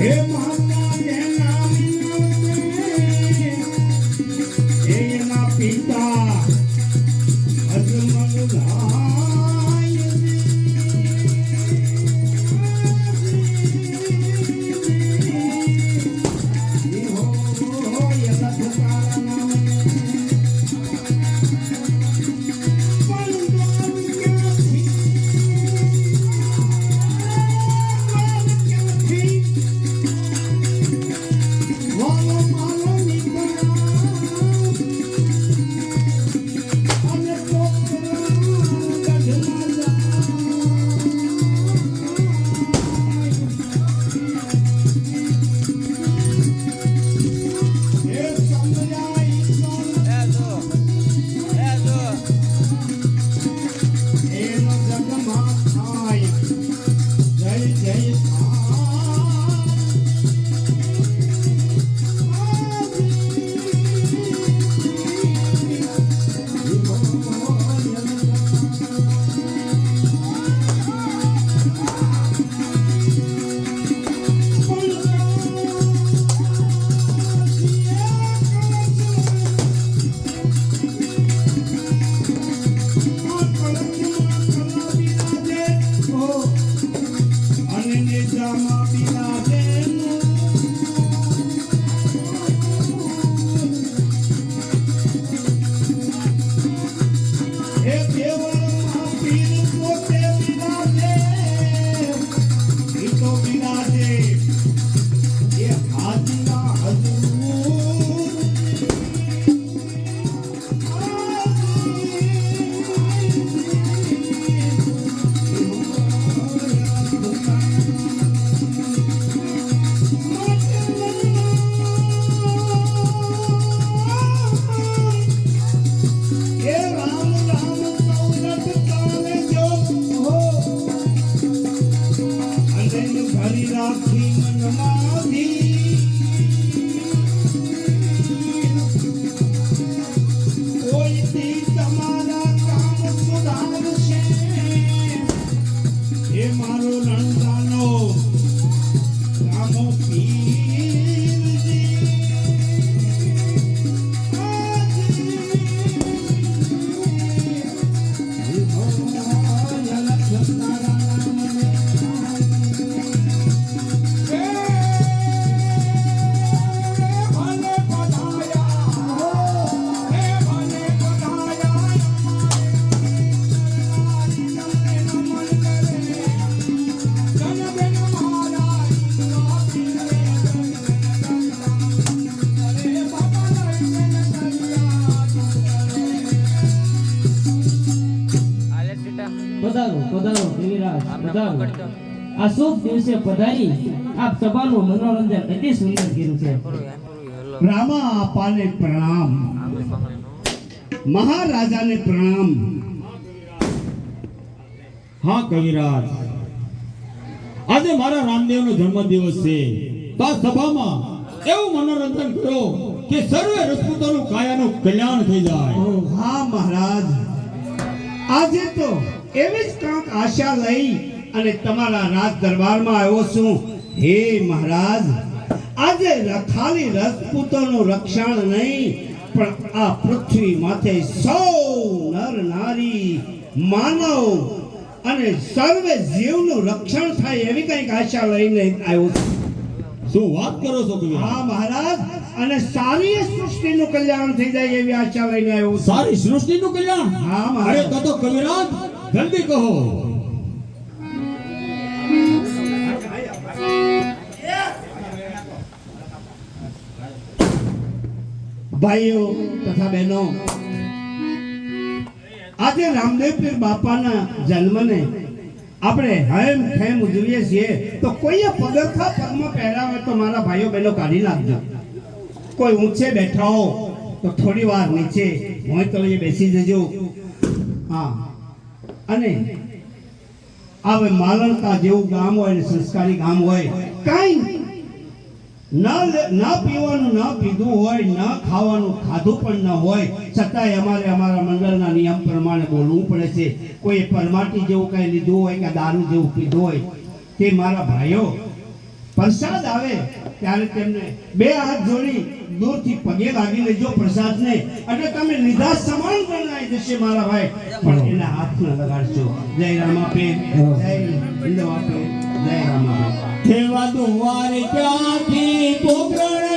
હે પધારો આ શુભ દિવસે પધારી આપ સભાનું મનોરંજન અતિ સુંદર કર્યું છે. રામા આપાને પ્રણામ. મહારાજાને પ્રણામ. હા કવિરાજ. આજે મારા રામદેવનો જન્મદિવસ છે. તો આ સભામાં એવું મનોરંજન કરો કે સર્વે રજપૂતોનું કાયાનું કલ્યાણ થઈ જાય. હા મહારાજ. આજે તો એવી જ કાંક આશા લઈ અને તમારા રાજ દરબારમાં આવ્યો છું. હે મહારાજ આજે ખાલી રજપૂતોનું રક્ષણ નહીં પણ આ પૃથ્વી માથે સૌ નર નારી માનવ અને સર્વે જીવનું રક્ષણ થાય એવી કંઈક આશા લઈને આવ્યો છું. શું વાત કરો છો તમે હા મહારાજ અને સારી સૃષ્ટિનું કલ્યાણ થઈ જાય એવી આશા લઈને આવ્યો સારી સૃષ્ટિનું કલ્યાણ? હા, મહારાજ. તો તો કવિરાજ જલ્દી કહો. ભાઈઓ તથા બહેનો, આજે રામદેવ પીર બાપાના જન્મને આપણે હેમ ખેમ ઉજવીએ છીએ. તો કોઈએ પગરખા પગમાં પહેરાવે તો મારા ભાઈઓ બહેનો કાઢી નાખજો. કોઈ ઊંચે બેઠા હો તો થોડી વાર નીચે હોય તો એ બેસી જજો. હા. અને હવે માલણતા જેવું ગામ હોય ને સંસ્કારી ગામ હોય, કાંઈ ના પીવાનું, ના પીધું હોય, ના ખાવાનું, ખાધું પણ ન હોય, છતાંય અમારે અમારા મંડળના નિયમ પ્રમાણે બોલવું પડે છે. કોઈ પરમાટી જેવું કંઈ લીધું હોય કે દારૂ જેવું પીધું હોય, તે મારા ભાઈઓ, પ્રસાદ આવે ત્યારે તેમને બે હાથ જોડી દૂરથી પગે લાગી લેજો પ્રસાદને. એટલે તમે લીધા સમાન ગણાય જશે મારા ભાઈ. પણ એના હાથ ન લગાડજો જય રામાપીર, જય હિન્દવાપીર જય કેવા દુવાર ક્યાંથી પોકરણ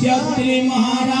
પાર્થી ક્ષત્રિય